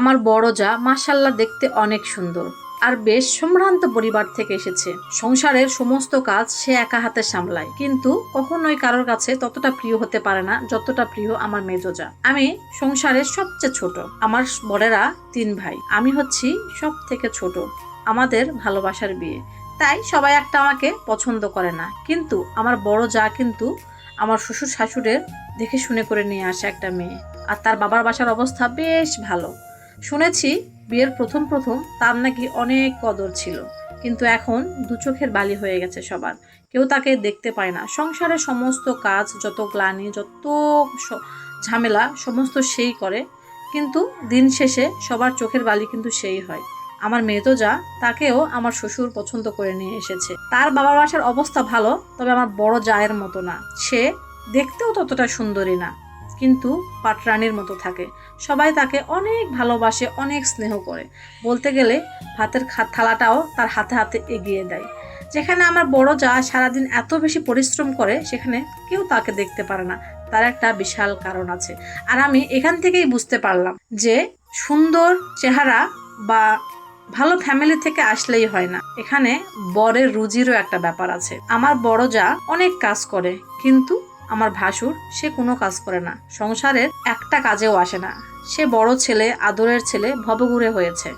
আমার বড় যা মাসাল্লাহ দেখতে অনেক সুন্দর। আর বেশ সম্ভ্রান্ত পরিবার থেকে এসেছে। সংসারের সমস্ত কাজ সে একা হাতে সামলায়। কিন্তু কখনোই কারোর কাছে ততটা প্রিয় হতে পারে না, যতটা প্রিয় আমার মেজোজা আমি সংসারের সবচেয়ে ছোট। আমার বড়েরা তিন ভাই। আমি হচ্ছি সব থেকে ছোট। আমাদের ভালোবাসার বিয়ে। তাই সবাই একটা আমাকে পছন্দ করে না। কিন্তু আমার বড় যা কিন্তু আমার শ্বশুর শাশুড়ের দেখে শুনে করে নিয়ে আসে একটা মেয়ে। আর তার বাবার বাসার অবস্থা বেশ ভালো। শুনেছি বিয়ের প্রথম প্রথম তার নাকি অনেক কদর ছিল, কিন্তু এখন দু চোখের বালি হয়ে গেছে সবার। কেউ তাকে দেখতে পায় না। সংসারের সমস্ত কাজ, যত গ্লানি, যত ঝামেলা, সমস্ত সেই করে। কিন্তু দিন শেষে সবার চোখের বালি কিন্তু সেই হয়। আমার মেয়ে তো যা, তাকেও আমার শ্বশুর পছন্দ করে নিয়ে এসেছে। তার বাবার বাসার অবস্থা ভালো, তবে আমার বড় জায়ের মতো না। সে দেখতেও ততটা সুন্দরী না। কিন্তু পাটরানির মতো থাকে। সবাই তাকে অনেক ভালোবাসে, অনেক স্নেহ করে। বলতে গেলে ভাতের থালাটাও তার হাতে হাতে এগিয়ে দেয়। যেখানে আমার বড় যা সারাদিন এত বেশি পরিশ্রম করে, সেখানে কেউ তাকে দেখতে পারে না। তার একটা বিশাল কারণ আছে। আর আমি এখান থেকেই বুঝতে পারলাম যে সুন্দর চেহারা বা ভালো ফ্যামিলি থেকে আসলেই হয় না। এখানে বরের রুজিরও একটা ব্যাপার আছে। আমার বড় যা অনেক কাজ করে, কিন্তু আমার ভাসুর, সে কোনো কাজ করে না। সংসারের একটা কাজেও আসে না। সে বড় ছেলে, আদরের ছেলে, ভবঘুরে হয়েছে।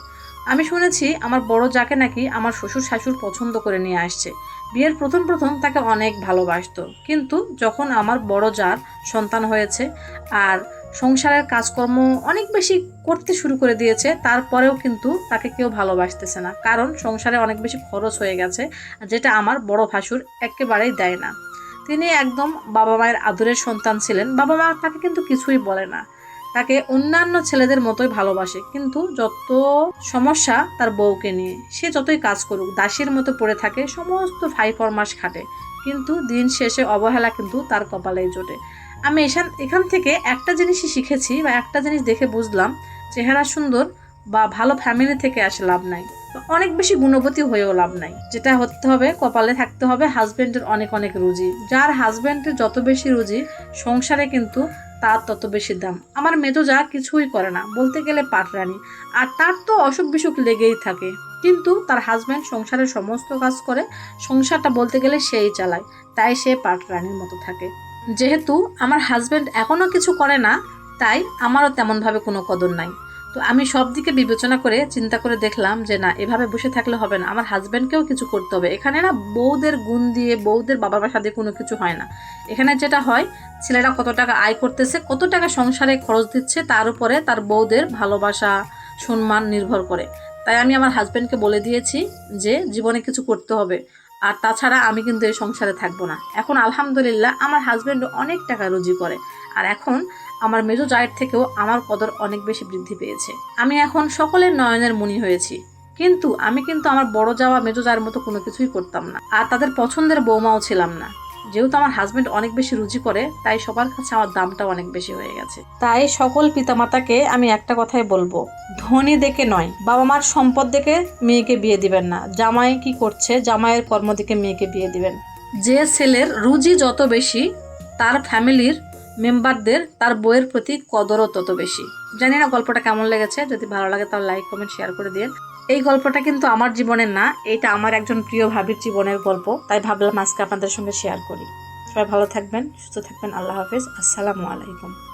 আমি শুনেছি আমার বড় যাকে নাকি আমার শ্বশুর শাশুর পছন্দ করে নিয়ে আসছে। বিয়ের প্রথম প্রথম তাকে অনেক ভালোবাসতো। কিন্তু যখন আমার বড় যার সন্তান হয়েছে আর সংসারের কাজকর্ম অনেক বেশি করতে শুরু করে দিয়েছে, তারপরেও কিন্তু তাকে কেউ ভালোবাসতেছে না। কারণ সংসারে অনেক বেশি খরচ হয়ে গেছে, যেটা আমার বড় ভাসুর একেবারেই দেয় না। তিনি একদম বাবা মায়ের আদরের সন্তান ছিলেন। বাবা মা তাকে কিন্তু কিছুই বলে না। তাকে অন্যান্য ছেলেদের মতোই ভালোবাসে। কিন্তু যত সমস্যা তার বউকে নিয়ে, সে যতই কাজ করুক, দাসীর মতো পড়ে থাকে, সমস্ত ফাই ফরমাস খাটে। কিন্তু দিন শেষে অবহেলা কিন্তু তার কপালেই জোটে। আমি এখান এখান থেকে একটা জিনিসই শিখেছি বা একটা জিনিস দেখে বুঝলাম, চেহারা সুন্দর বা ভালো ফ্যামিলি থেকে আসে লাভ নাই। অনেক বেশি গুণবতী হয়েও লাভ নাই। যেটা হতে হবে, কপালে থাকতে হবে হাজব্যান্ডের অনেক অনেক রুজি। যার হাজব্যান্ডের যত বেশি রুজি, সংসারে কিন্তু তার তত বেশি দাম। আমার মেজো যা কিছুই করে না, বলতে গেলে পাটরানি আর তার তো অসুখ বিসুখ লেগেই থাকে। কিন্তু তার হাজব্যান্ড সংসারের সমস্ত কাজ করে, সংসারটা বলতে গেলে সেই চালায়। তাই সে পাটরানির মতো থাকে। যেহেতু আমার হাজব্যান্ড এখনও কিছু করে না, তাই আমারও তেমনভাবে কোনো কদর নাই। তো আমি সব দিকে বিবেচনা করে চিন্তা করে দেখলাম যে না, এভাবে বসে থাকলে হবে না। আমার হাজব্যান্ডকেও কিছু করতে হবে। এখানে না বউদের গুণ দিয়ে বউদের বাবার বাসা দিয়ে কোনো কিছু হয় না। এখানে যেটা হয়, ছেলেরা কত টাকা আয় করতেছে, কত টাকা সংসারে খরচ দিচ্ছে, তার উপরে তার বউদের ভালোবাসা, সম্মান নির্ভর করে। তাই আমি আমার হাজব্যান্ডকে বলে দিয়েছি যে জীবনে কিছু করতে হবে। আর তাছাড়া আমি কিন্তু এই সংসারে থাকব না। এখন আলহামদুলিল্লাহ আমার হাজব্যান্ড অনেক টাকা রুজি করে। আর এখন আমার মেজো জায়ের থেকেও আমার কদর অনেক বেশি বৃদ্ধি পেয়েছে। আমি এখন সকলের নয়নের মনি হয়েছি। কিন্তু আমি কিন্তু আমার বড় যাওয়া মেজো যাওয়ার মতো কোনো কিছুই করতাম না। আর তাদের পছন্দের বৌমাও ছিলাম না। যেহেতু আমার হাজবেন্ড অনেক বেশি রুচি করে তাই সবার কাছে আমার দামটা অনেক বেশি হয়ে গেছে। তাই সকল পিতামাতাকে আমি একটা কথাই বলব ধনী দেখে নয় বাবা মার সম্পদ দেখে মেয়েকে বিয়ে দিবেন না। জামাই কি করছে? জামাইয়ের কর্ম দেখে মেয়েকে বিয়ে দিবেন। যে ছেলের রুজি যত বেশি তার ফ্যামিলির মেম্বারদের তার বইয়ের প্রতি কদরও তত বেশি। জানি না গল্পটা কেমন লেগেছে যদি ভালো লাগে তাহলে লাইক কমেন্ট শেয়ার করে দিন এই গল্পটা কিন্তু আমার জীবনের না, এটা আমার একজন প্রিয় ভাবির জীবনের গল্প, তাই ভাবলাম আজকে আপনাদের সঙ্গে শেয়ার করি। সবাই ভালো থাকবেন, সুস্থ থাকবেন, আল্লাহ হাফিজ, আসসালামু আলাইকুম।